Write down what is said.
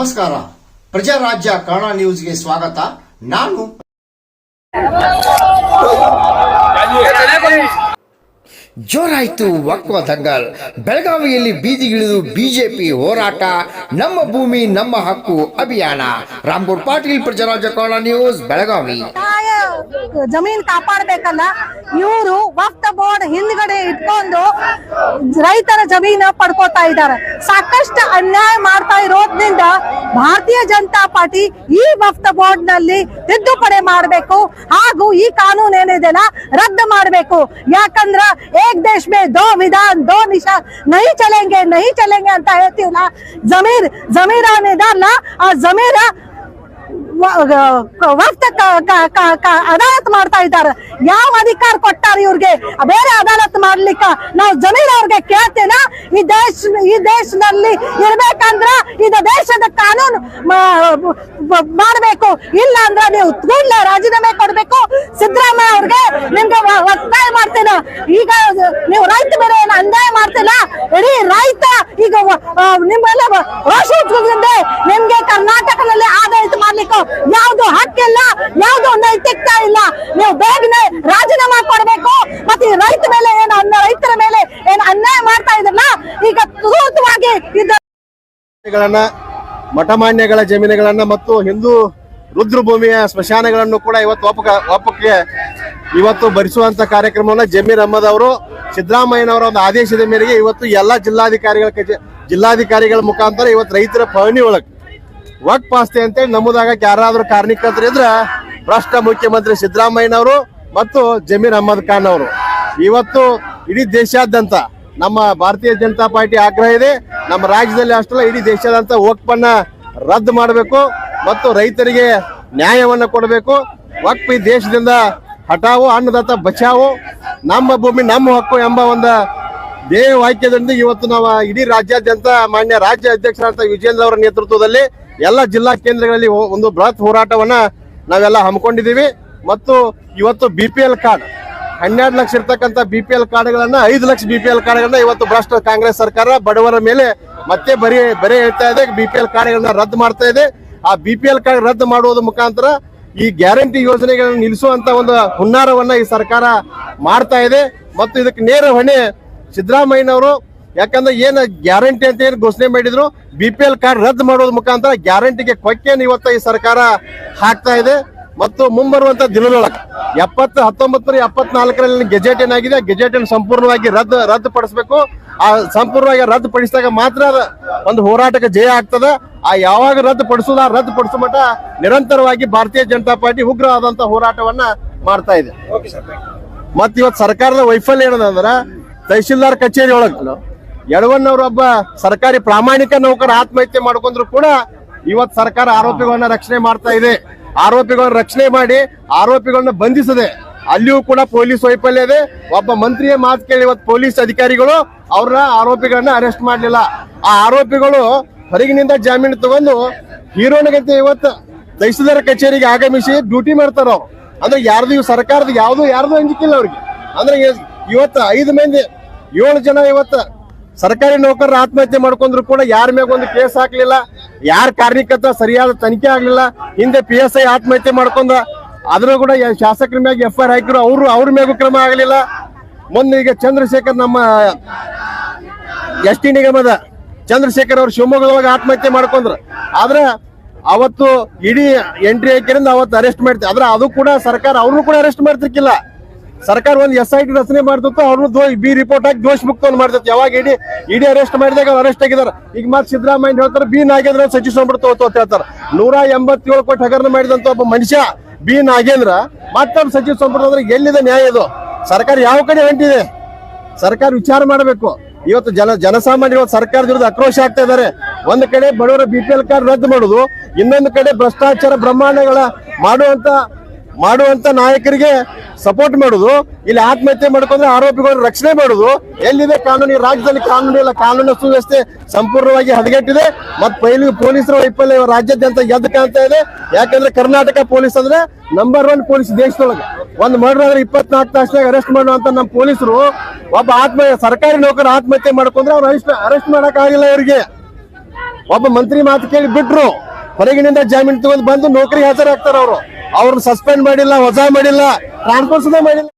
ನಮಸ್ಕಾರ. ಪ್ರಜಾರಾಜ್ಯ ಕನ್ನಡ ನ್ಯೂಸ್ಗೆ ಸ್ವಾಗತ. ನಾನು ಜೋರಾಯ್ತು ವಕ್ವ ದಂಗಲ್. ಬೆಳಗಾವಿಯಲ್ಲಿ ಬೀದಿಗಿಳಿದು ಬಿಜೆಪಿ ಹೋರಾಟ ನಮ್ಮ ಭೂಮಿ ನಮ್ಮ ಹಕ್ಕು ಅಭಿಯಾನ. ರಾಮ್ಗೌಡ್ ಪಾಟೀಲ್ ಪ್ರಜಾರಾಜ್ಯ ಕನ್ನಡ ನ್ಯೂಸ್ ಬೆಳಗಾವಿ. ಜಮೀನ್ ಕಾಪಾಡಬೇಕಲ್ಲ? ಇವರು ವಕ್ತ ಬೋರ್ಡ್ ಹಿಂದ್ಗಡೆ ಇಟ್ಕೊಂಡು ರೈತರ ಜಮೀನ ಪಡ್ಕೋತಾ ಇದ್ದಾರೆ. ಸಾಕಷ್ಟು ಅನ್ಯಾಯ ಮಾಡ್ತಾ ಇರೋದ್ರಿಂದ ಭಾರತೀಯ ಜನತಾ ಪಾರ್ಟಿ ಈ ವಕ್ತ ಬೋರ್ಡ್ನಲ್ಲಿ ತಿದ್ದುಪಡಿ ಮಾಡಬೇಕು. ಹಾಗೂ ಈ ಕಾನೂನು ಏನಿದೆಲ್ಲ ರದ್ದು ಮಾಡಬೇಕು. ಯಾಕಂದ್ರ ಏಕ್ ದೇಶ ಮೇ ದೋ ವಿಧಾನ್, ದೋ ನಿಶಾ ನಹಿ ಚಲೆಂಗೆ ನಹಿ ಚಲೆಂಗೆ ಅಂತ ಹೇಳ್ತೀವಲ್ಲ, ಜಮೀರ್ ಜಮೀರ ಏನಿದಲ್ಲ ಆ ಜಮೀರ ವಕ್ತ ಅದಾಲತ್ ಮಾಡ್ತಾ ಇದ್ದಾರೆ. ಯಾವ ಅಧಿಕಾರ ಕೊಟ್ಟಾರ ಇವ್ರಿಗೆ? ಬೇರೆ ಅದಾಲತ್ ಮಾಡ್ಲಿಕ್ಕ ನಾವು ಜಮೀನ್ ಅವ್ರಿಗೆ ಕೇಳ್ತೇನ? ಈ ದೇಶ ಈ ದೇಶದಲ್ಲಿ ಇರ್ಬೇಕಂದ್ರ ಇದು ದೇಶದ ಕಾನೂನು ಮಾಡಬೇಕು. ಇಲ್ಲ ಅಂದ್ರೆ ನೀವು ಕೂಡಲೇ ರಾಜೀನಾಮೆ ಕೊಡ್ಬೇಕು. ಸಿದ್ದರಾಮಯ್ಯ ಅವ್ರಿಗೆ ನಿಮ್ಗೆ ಒತ್ತಾಯ ಮಾಡ್ತೇನೆ. ಈಗ ನೀವು ರೈತ ಏನು ಅನ್ಯಾಯ ಮಾಡ್ತಿಲ್ಲ? ಇಡೀ ರೈತ ಈಗ ನಿಮ್ಮೆಲ್ಲ ರೋಷ ಉಟ್ಕೊಂಡಿದೆ ನಿಮ್ಗೆ ಕರ್ನಾಟಕದಲ್ಲಿ ಆಡಳಿತ ಮಾಡ್ಲಿಕ್ಕೆ ಯಾವ್ದು ಹಕ್ಕಿಲ್ಲ, ಯಾವ್ದು ನೈತಿಕತೆ ಇಲ್ಲ. ನೀವು ಬೇಗನೆ ರಾಜೀನಾಮೆ ಕೊಡ್ಬೇಕು. ಮತ್ತೆ ರೈತ ಮೇಲೆ ಏನು ಅನ್ನ, ರೈತರ ಮೇಲೆ ಏನು ಅನ್ಯಾಯ ಮಾಡ್ತಾ ಇದ್ರಲ್ಲ ಈಗ ತುರ್ತವಾಗಿ ಇದ್ದಾರೆಗಳನ್ನ ಗಳನ್ನ ಮಠಮಾನ್ಯಗಳ ಜಮೀನುಗಳನ್ನ ಮತ್ತು ಹಿಂದೂ ರುದ್ರಭೂಮಿಯ ಸ್ಮಶಾನಗಳನ್ನು ಕೂಡ ಇವತ್ತು ಒಪ್ಪಕ ಒಪ್ಪಕ್ಕೆ ಇವತ್ತು ಭರಿಸುವಂತ ಕಾರ್ಯಕ್ರಮವನ್ನ ಜಮೀರ್ ಅಹಮದ್ ಅವರು, ಸಿದ್ದರಾಮಯ್ಯನವರ ಒಂದು ಆದೇಶದ ಮೇರೆಗೆ ಇವತ್ತು ಎಲ್ಲಾ ಜಿಲ್ಲಾಧಿಕಾರಿಗಳ ಜಿಲ್ಲಾಧಿಕಾರಿಗಳ ಮುಖಾಂತರ ಇವತ್ತು ರೈತರ ಪಹಣಿ ಒಳಗೆ ವಕ್ ಪಾಸ್ತಿ ಅಂತೇಳಿ ನಮೂದಾಗಕ್ಕೆ ಯಾರಾದ್ರೂ ಕಾರಣೀಕರ್ತರು ಇದ್ರ ಭ್ರಷ್ಟ ಮುಖ್ಯಮಂತ್ರಿ ಸಿದ್ದರಾಮಯ್ಯನವರು ಮತ್ತು ಜಮೀರ್ ಅಹಮದ್ ಖಾನ್ ಅವರು. ಇವತ್ತು ಇಡೀ ದೇಶಾದ್ಯಂತ ನಮ್ಮ ಭಾರತೀಯ ಜನತಾ ಪಾರ್ಟಿ ಆಗ್ರಹ ಇದೆ. ನಮ್ಮ ರಾಜ್ಯದಲ್ಲಿ ಅಷ್ಟಲ್ಲ, ಇಡೀ ದೇಶಾದ್ಯಂತ ವಕ್ಫನ್ನ ರದ್ದು ಮಾಡಬೇಕು ಮತ್ತು ರೈತರಿಗೆ ನ್ಯಾಯವನ್ನು ಕೊಡಬೇಕು. ಒಕ್ಪಿ ದೇಶದಿಂದ ಹಟಾವು ಅನ್ನದಾತ ಬಚಾವು, ನಮ್ಮ ಭೂಮಿ, ನಮ್ಮ ಹಕ್ಕು ಎಂಬ ಒಂದು ಧ್ಯೇಯ ವಾಕ್ಯದೊಂದಿಗೆ ಇವತ್ತು ನಾವು ಇಡೀ ರಾಜ್ಯಾದ್ಯಂತ ಮಾನ್ಯ ರಾಜ್ಯ ಅಧ್ಯಕ್ಷರಾದ ವಿಜೇಂದ್ರ ಅವರ ನೇತೃತ್ವದಲ್ಲಿ ಎಲ್ಲ ಜಿಲ್ಲಾ ಕೇಂದ್ರಗಳಲ್ಲಿ ಒಂದು ಬೃಹತ್ ಹೋರಾಟವನ್ನ ನಾವೆಲ್ಲ ಹಮ್ಮಿಕೊಂಡಿದ್ದೀವಿ. ಮತ್ತು ಇವತ್ತು ಬಿ ಪಿ ಎಲ್ ಕಾರ್ಡ್ ಹನ್ನೆರಡು ಲಕ್ಷ ಇರ್ತಕ್ಕಂಥ ಬಿ ಪಿ ಎಲ್ ಕಾರ್ಡ್ಗಳನ್ನ ಐದು ಲಕ್ಷ ಬಿ ಪಿ ಎಲ್ ಕಾರ್ಡ್ಗಳನ್ನ ಇವತ್ತು ಭ್ರಷ್ಟ ಕಾಂಗ್ರೆಸ್ ಸರ್ಕಾರ ಬಡವರ ಮೇಲೆ ಮತ್ತೆ ಬರೀ ಬರೀ ಹೇಳ್ತಾ ಇದೆ. ಬಿ ಪಿ ಎಲ್ ಕಾರ್ಡ್ಗಳನ್ನ ರದ್ದು ಮಾಡ್ತಾ ಇದೆ. ಆ ಬಿ ಪಿ ಎಲ್ ಕಾರ್ಡ್ ರದ್ದು ಮಾಡುವುದರ ಮುಖಾಂತರ ಈ ಗ್ಯಾರಂಟಿ ಯೋಜನೆಗಳನ್ನು ನಿಲ್ಲಿಸುವಂತ ಒಂದು ಹುನ್ನಾರವನ್ನ ಈ ಸರ್ಕಾರ ಮಾಡ್ತಾ ಇದೆ. ಮತ್ತು ಇದಕ್ಕೆ ನೇರ ಹೊಣೆ ಸಿದ್ದರಾಮಯ್ಯನವರು, ಯಾಕಂದ್ರೆ ಏನು ಗ್ಯಾರಂಟಿ ಅಂತ ಏನು ಘೋಷಣೆ ಮಾಡಿದ್ರು ಬಿ ಕಾರ್ಡ್ ರದ್ದು ಮಾಡೋದ್ರ ಮುಖಾಂತರ ಗ್ಯಾರಂಟಿಗೆ ಕೊಕ್ಕೆಯನ್ನು ಇವತ್ತ ಈ ಸರ್ಕಾರ ಹಾಕ್ತಾ ಇದೆ. ಮತ್ತು ಮುಂಬರುವಂತ ದಿನದೊಳಗೆ ಎಪ್ಪತ್ತು ಹತ್ತೊಂಬತ್ತು ಎಪ್ಪತ್ನಾಲ್ಕರಲ್ಲಿ ಗೆಜೆಟ್ ಏನಾಗಿದೆ? ಗೆಜೆಟ್ ಅನ್ನು ಸಂಪೂರ್ಣವಾಗಿ ರದ್ದು ರದ್ದುಪಡಿಸಬೇಕು. ಆ ಸಂಪೂರ್ಣವಾಗಿ ರದ್ದುಪಡಿಸಿದಾಗ ಮಾತ್ರ ಒಂದು ಹೋರಾಟಕ್ಕೆ ಜಯ ಆಗ್ತದ. ಆ ಯಾವಾಗ ರದ್ದುಪಡಿಸೋದು ಆ ರದ್ದುಪಡಿಸೋ ಮಟ್ಟ ನಿರಂತರವಾಗಿ ಭಾರತೀಯ ಜನತಾ ಪಾರ್ಟಿ ಉಗ್ರವಾದಂತ ಹೋರಾಟವನ್ನ ಮಾಡ್ತಾ ಇದೆ. ಮತ್ ಇವತ್ ಸರ್ಕಾರದ ವೈಫಲ್ಯ ಏನದಂದ್ರ ತಹಶೀಲ್ದಾರ್ ಕಚೇರಿ ಒಳಗ ಯಡವಣ್ಣವ್ರ ಒಬ್ಬ ಸರ್ಕಾರಿ ಪ್ರಾಮಾಣಿಕ ನೌಕರ ಆತ್ಮಹತ್ಯೆ ಮಾಡ್ಕೊಂಡ್ರು ಕೂಡ ಇವತ್ ಸರ್ಕಾರ ಆರೋಪಿಗಳನ್ನ ರಕ್ಷಣೆ ಮಾಡ್ತಾ ಇದೆ. ಆರೋಪಿಗಳನ್ನ ರಕ್ಷಣೆ ಮಾಡಿ ಆರೋಪಿಗಳನ್ನ ಬಂಧಿಸದೆ. ಅಲ್ಲಿಯೂ ಕೂಡ ಪೊಲೀಸ್ ವೈಫಲ್ಯ ಇದೆ. ಒಬ್ಬ ಮಂತ್ರಿಯ ಮಾತು ಕೇಳಿ ಇವತ್ತು ಪೊಲೀಸ್ ಅಧಿಕಾರಿಗಳು ಅವ್ರನ್ನ ಆರೋಪಿಗಳನ್ನ ಅರೆಸ್ಟ್ ಮಾಡಲಿಲ್ಲ. ಆ ಆರೋಪಿಗಳು ಹೊರಗಿನಿಂದ ಜಾಮೀನು ತಗೊಂಡು ಹೀರೋನಿಗಂತೆ ಇವತ್ತು ತಹಸೀಲ್ದಾರ್ ಕಚೇರಿಗೆ ಆಗಮಿಸಿ ಡ್ಯೂಟಿ ಮಾಡ್ತಾರ. ಅವ್ರು ಅಂದ್ರೆ ಯಾರ್ದು ಇವ್ ಸರ್ಕಾರದ ಯಾವ್ದು ಯಾರ್ದು ಅಂಜಿಕಿಲ್ಲ ಅವ್ರಿಗೆ. ಅಂದ್ರೆ ಇವತ್ತು ಐದು ಮಂದಿ, ಏಳು ಜನ ಇವತ್ತು ಸರ್ಕಾರಿ ನೌಕರರು ಆತ್ಮಹತ್ಯೆ ಮಾಡ್ಕೊಂಡ್ರು ಕೂಡ ಯಾರ ಮ್ಯಾಗ ಒಂದು ಕೇಸ್ ಹಾಕ್ಲಿಲ್ಲ, ಯಾರ ಕಾರಣಕ್ಕಂತ ಸರಿಯಾದ ತನಿಖೆ ಆಗ್ಲಿಲ್ಲ, ಹಿಂದೆ ಪಿ ಎಸ್ ಐ ಆತ್ಮಹತ್ಯೆ ಮಾಡ್ಕೊಂಡ ಅದ್ರ ಕೂಡ ಶಾಸಕರ ಮ್ಯಾಗ ಎಫ್ ಐ ಆರ್ ಹಾಕಿದ್ರು, ಅವರು ಅವ್ರ ಮ್ಯಾಗೂ ಕ್ರಮ ಆಗಲಿಲ್ಲ. ಮೊನ್ನೆ ಈಗ ಚಂದ್ರಶೇಖರ್ ನಮ್ಮ ಎಸ್ ಟಿ ನಿಗಮದ ಚಂದ್ರಶೇಖರ್ ಅವರು ಶಿವಮೊಗ್ಗದೊಳಗೆ ಆತ್ಮಹತ್ಯೆ ಮಾಡ್ಕೊಂಡ್ರು. ಆದ್ರೆ ಅವತ್ತು ಇಡೀ ಎಂಟ್ರಿ ಹಾಕಿರಿಂದ ಅವತ್ತು ಅರೆಸ್ಟ್ ಮಾಡ್ತೀವಿ ಆದ್ರೆ ಅದು ಕೂಡ ಸರ್ಕಾರ ಅವ್ರನ್ನು ಕೂಡ ಅರೆಸ್ಟ್ ಮಾಡ್ತಿರ್ಕಿಲ್ಲ. ಸರ್ಕಾರ ಒಂದು ಎಸ್ ಐ ಟಿ ರಚನೆ ಮಾಡ್ತಿತ್ತು, ಅವ್ರನ್ನು ಬಿ ರಿಪೋರ್ಟ್ ಹಾಕಿ ದೋಷ ಮುಕ್ತ ಮಾಡ್ತಿತ್ತು. ಯಾವಾಗ ಇಡಿ ಇಡಿ ಅರೆಸ್ಟ್ ಮಾಡಿದಾಗ ಅರೆಸ್ಟ್ ಆಗಿದ್ದಾರೆ. ಈಗ ಮತ್ತೆ ಸಿದ್ದರಾಮಯ್ಯ ಹೇಳ್ತಾರೆ, ಬಿ ನಾಗೇಂದ್ರ ಸಚಿವ ಸಂಪುಟ ತೋತು ಅಂತ ಹೇಳ್ತಾರೆ. ನೂರ ಎಂಬತ್ತೇಳು ಕೋಟಿ ಹಗರಣ ಮಾಡಿದಂತ ಒಬ್ಬ ಮನುಷ್ಯ, ಬಿ ನಾಗೇಂದ್ರ ಮತ್ತೊಬ್ಬ ಸಚಿವ ಸಂಪುಟ ಅಂದ್ರೆ ಎಲ್ಲಿದೆ ನ್ಯಾಯ ಇದು ಸರ್ಕಾರ ಯಾವ ಕಡೆ ಹೊಂಟಿದೆ ಸರ್ಕಾರ ವಿಚಾರ ಮಾಡಬೇಕು. ಇವತ್ತು ಜನ, ಜನಸಾಮಾನ್ಯರು ಸರ್ಕಾರದ ವಿರುದ್ಧ ಆಕ್ರೋಶ ಆಗ್ತಾ ಇದ್ದಾರೆ. ಒಂದು ಕಡೆ ಬಡವರ ಬಿ ಪಿ ಎಲ್ ಕಾರ್ಡ್ ರದ್ದು ಮಾಡುದು, ಇನ್ನೊಂದು ಕಡೆ ಭ್ರಷ್ಟಾಚಾರ ಬ್ರಹ್ಮಾಂಡಗಳ ಮಾಡುವಂತ ಮಾಡುವಂತ ನಾಯಕರಿಗೆ ಸಪೋರ್ಟ್ ಮಾಡುದು, ಇಲ್ಲಿ ಆತ್ಮಹತ್ಯೆ ಮಾಡ್ಕೊಂಡ್ರೆ ಆರೋಪಿಗಳು ರಕ್ಷಣೆ ಮಾಡುದು. ಎಲ್ಲಿದೆ ಕಾನೂನು? ರಾಜ್ಯದಲ್ಲಿ ಕಾನೂನು ಇಲ್ಲ. ಕಾನೂನು ಸುವ್ಯವಸ್ಥೆ ಸಂಪೂರ್ಣವಾಗಿ ಹದಗೆಟ್ಟಿದೆ. ಮತ್ ಪೈಲಿ ಪೊಲೀಸರ ವೈಫಲ್ಯ ರಾಜ್ಯಾದ್ಯಂತ ಎದ್ದು ಕಾಣ್ತಾ ಇದೆ. ಯಾಕಂದ್ರೆ ಕರ್ನಾಟಕ ಪೊಲೀಸ್ ಅಂದ್ರೆ ನಂಬರ್ ಒನ್ ಪೊಲೀಸ್ ದೇಶದೊಳಗೆ. ಒಂದ್ ಮರ್ಡರ್ ಆದ್ರೆ ಇಪ್ಪತ್ನಾಲ್ಕು ತಾಸಿನಾಗ ಅರೆಸ್ಟ್ ಮಾಡುವಂತ ನಮ್ಮ ಪೊಲೀಸರು, ಒಬ್ಬ ಆತ್ಮ ಸರ್ಕಾರಿ ನೌಕರ ಆತ್ಮಹತ್ಯೆ ಮಾಡ್ಕೊಂಡ್ರೆ ಅವ್ರು ಅರೆಸ್ಟ್ ಅರೆಸ್ಟ್ ಮಾಡಕ್ ಆಗಿಲ್ಲ ಇವರಿಗೆ. ಒಬ್ಬ ಮಂತ್ರಿ ಮಾತು ಕೇಳಿ ಬಿಟ್ರು. ಹೊರಗಿನಿಂದ ಜಾಮೀನು ತಗೊಂಡು ಬಂದು ನೌಕರಿ ಹಾಜರಾಗ್ತಾರ ಅವರು. ಅವ್ರನ್ನ ಸಸ್ಪೆಂಡ್ ಮಾಡಿಲ್ಲ ವಜಾ ಮಾಡಿಲ್ಲ ಟ್ರಾನ್ಸ್ಫರ್ಸ್ ಮಾಡಿಲ್ಲ.